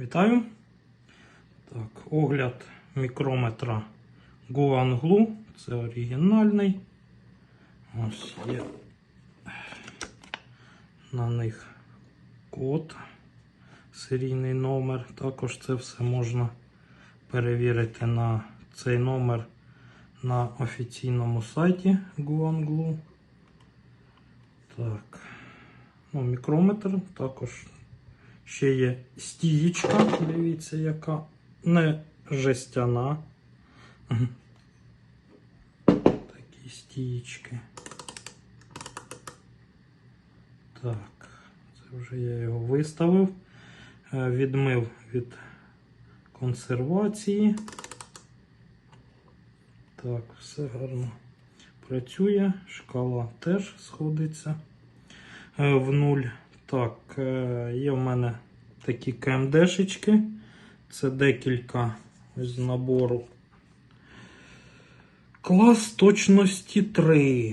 Вітаю. Так, огляд мікрометра Guanglu. Це оригінальний. Ось є на них код, серійний номер. Також це все можна перевірити на цей номер на офіційному сайті Guanglu. Так. Ну, мікрометр також ще є стієчка, дивіться, яка не жестяна. Такі стієчки. Так, це вже я його виставив, е, відмив від консервації. Так, все гарно працює, шкала теж сходиться е, в нуль. Так, е, є в мене такі КМДшечки. Це декілька з набору. Клас точності 3.